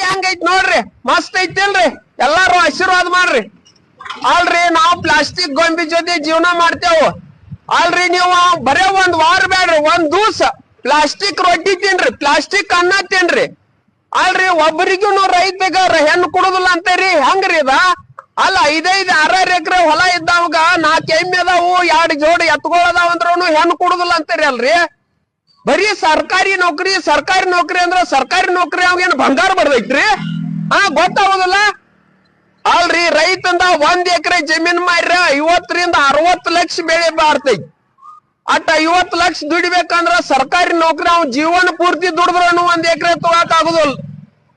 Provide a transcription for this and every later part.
ಹೆಂಗೈತ್ ನೋಡ್ರಿ, ಮಸ್ತ್ ಐತಿಲ್ರಿ ಎಲ್ಲಾರು ಆಶೀರ್ವಾದ ಮಾಡ್ರಿ. ಅಲ್ರಿ, ನಾವು ಪ್ಲಾಸ್ಟಿಕ್ ಗೊಂಬಿ ಜೊತೆ ಜೀವನ ಮಾಡ್ತೇವು. ಅಲ್ರಿ, ನೀವು ಬರೇ ಒಂದ್ ವಾರ ಬೇಡ್ರಿ ಒಂದ್ ದಿವ್ಸ ಪ್ಲಾಸ್ಟಿಕ್ ರೊಟ್ಟಿ ತಿನ್ರಿ ಪ್ಲಾಸ್ಟಿಕ್ ಅನ್ನ ತಿನ್ರಿ. ಅಲ್ರಿ ಒಬ್ಬರಿಗೂ ರೈತಗ ಹೆಣ್ಣು ಕೊಡುದಿಲ್ಲ ಅಂತೀರಿ, ಹೆಂಗ್ರಿ ಇದ ಅಲ್ಲ, ಐದೈದ್ ಆರಾರು ಎಕರೆ ಹೊಲ ಇದ್ದಾವಾಗ ನಾಲ್ಕು ಎಮ್ಮೆ ಅದಾವು, ಎರಡು ಜೋಡಿ ಎತ್ಕೊಳದಾವ ಅಂದ್ರೂ ಹೆಣ್ಣು ಕೊಡುದಿಲ್ಲ ಅಂತೀರಿ ಅಲ್ರಿ? ಬರೀ ಸರ್ಕಾರಿ ನೌಕರಿ ಸರ್ಕಾರಿ ನೌಕರಿ ಅಂದ್ರ ಸರ್ಕಾರಿ ನೌಕರಿ ಅವಾಗೇನು ಬಂಗಾರ ಬರ್ದೈತ್ರಿ ಹಾ ಗೊತ್ತಾಗೋದಲ್ಲ? ಅಲ್ರಿ, ರೈತಂದ ಒಂದ್ ಎಕರೆ ಜಮೀನ್ ಮಾಡ್ರ ಐವತ್ತರಿಂದ ಅರವತ್ತು ಲಕ್ಷ ಬೆಳೆ ಬಾರ್ತೈತಿ. ಅಟ್ ಐವತ್ತು ಲಕ್ಷ ದುಡಿಬೇಕಂದ್ರ ಸರ್ಕಾರಿ ನೌಕರಿ ಅವ್ನ ಜೀವನ ಪೂರ್ತಿ ದುಡಿದ್ರೂ ಒಂದ್ ಎಕರೆ ತಗೋಕ್ ಆಗುದಲ್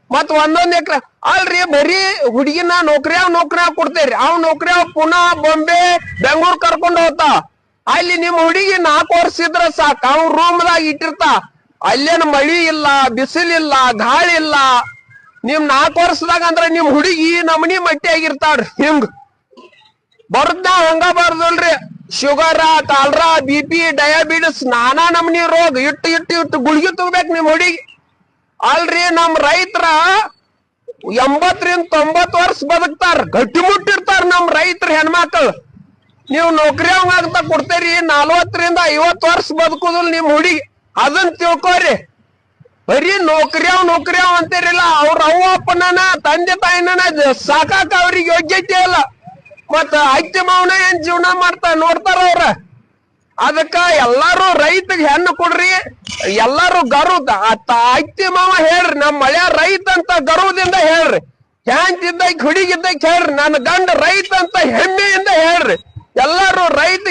ಮತ್ ಒಂದೊಂದ್ ಎಕರೆ ಅಲ್ರಿ, ಬರೀ ಹುಡುಗಿನ ನೌಕರಿ ನೌಕರಿ ಕೊಡ್ತೇರಿ. ಅವ್ ನೌಕರಿ ಪುನಃ ಬಾಂಬೆ, ಬೆಂಗಳೂರು ಕರ್ಕೊಂಡು ಹೋಗ್ತಾ ಅಲ್ಲಿ ನಿಮ್ ಹುಡುಗಿ ನಾಲ್ಕು ವರ್ಷ ಇದ್ರ ಸಾಕ್ ಅವ್ ರೂಮ್ದಾಗ ಇಟ್ಟಿರ್ತಾ. ಅಲ್ಲೇನ ಮಳಿ ಇಲ್ಲ ಬಿಸಿಲಿಲ್ಲ ಗಾಳಿ ಇಲ್ಲ. ನಿಮ್ ನಾಲ್ಕು ವರ್ಷದಾಗ ಅಂದ್ರ ನಿಮ್ ಹುಡುಗಿ ನಮನಿ ಮಟ್ಟಿ ಆಗಿರ್ತಾಳ, ಹಿಂಗ್. ಬರ್ದ ಹಂಗ ಬರ್ದಲ್ರಿ. ಶುಗರ ಕಾಲ್ರ ಬಿ ಪಿ ಡಯಾಬಿಟಿಸ್ ನಾನಾ ನಮ್ನಿ ರೋಗ, ಇಟ್ಟು ಇಟ್ಟು ಇಟ್ಟು ಗುಳಿಗೆ ತಗೋಬೇಕು ನಿಮ್ ಹುಡುಗಿ. ಅಲ್ರಿ ನಮ್ ರೈತರ ಎಂಬತ್ತರಿಂದ ತೊಂಬತ್ತು ವರ್ಷ ಬದುಕ್ತಾರ ಗಟ್ಟಿ ಮುಟ್ಟಿರ್ತಾರ ನಮ್ ರೈತರ ಹೆಣ್ಮಕ್ಳು. ನೀವು ನೌಕರಿ ಅಂತ ಕೊಡ್ತೇರಿ, ನಲ್ವತ್ತರಿಂದ ಐವತ್ ವರ್ಷ ಬದುಕುದಿಲ್ಲ ನಿಮ್ ಹುಡುಗಿ ಅದನ್ ತಿಳ್ಕೊರಿ. ಬರೀ ನೌಕರಿ ಅವ್ ನೌಕರಿ ಅವ್ ಅಂತೀರಿಲ್ಲ, ಅವ್ರ ಅವ್ವ ಅಪ್ಪನ ತಂದೆ ತಾಯಿನ ಸಾಕಾಕ ಅವ್ರಿಗೆ ಯೋಗ್ಯತೆ ಇಲ್ಲ. ಮತ್ತ ಅಜ್ಜಿ ಮಾವನ ಏನ್ ಜೀವನ ಮಾಡ್ತಾ ನೋಡ್ತಾರ ಅವ್ರ? ಅದಕ್ಕ ಎಲ್ಲಾರು ರೈತಗ್ ಹೆಣ್ಣು ಕೊಡ್ರಿ, ಎಲ್ಲಾರು ಗರು ಅಜ್ಜಿ ಮಾವ ಹೇಳ್ರಿ, ನಮ್ ಮಳೆಯ ರೈತ ಅಂತ ಗರ್ವದಿಂದ ಹೇಳ್ರಿ. ಹ್ಯಾಂಗ್ ಇದ್ದಕ್ ಹುಡುಗಿದ್ದಕ್ ಹೇಳ್ರಿ ನನ್ನ ಗಂಡ ರೈತ ಅಂತ ಹೆಮ್ಮೆಯಿಂದ ಹೇಳ್ರಿ.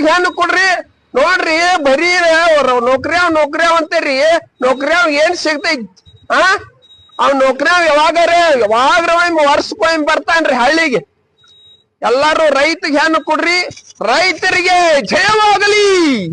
ಹೆಣ್ಣು ಕೊಡ್ರಿ. ನೋಡ್ರಿ, ಬರೀ ನೌಕರಿ ಅವ್ ನೌಕರಿ ಅವ್ ಅಂತೀರಿ. ನೌಕರಿ ಅವ್ ಏನ್ ಸಿಗ್ತೈತಿ? ಆ? ಅವ್ ನೌಕರಿ ಅವ್ ಯಾವಾಗಾರ, ಯಾವಾಗ್ರ ವರ್ಷಕ್ಕೊಮ್ಮೆ ಬರ್ತಾನ್ರಿ ಹಳ್ಳಿಗೆ. ಎಲ್ಲಾರು ರೈತಗೆ ಹೆಣ್ಣು ಕೊಡ್ರಿ. ರೈತರಿಗೆ ಜಯವಾಗಲಿ.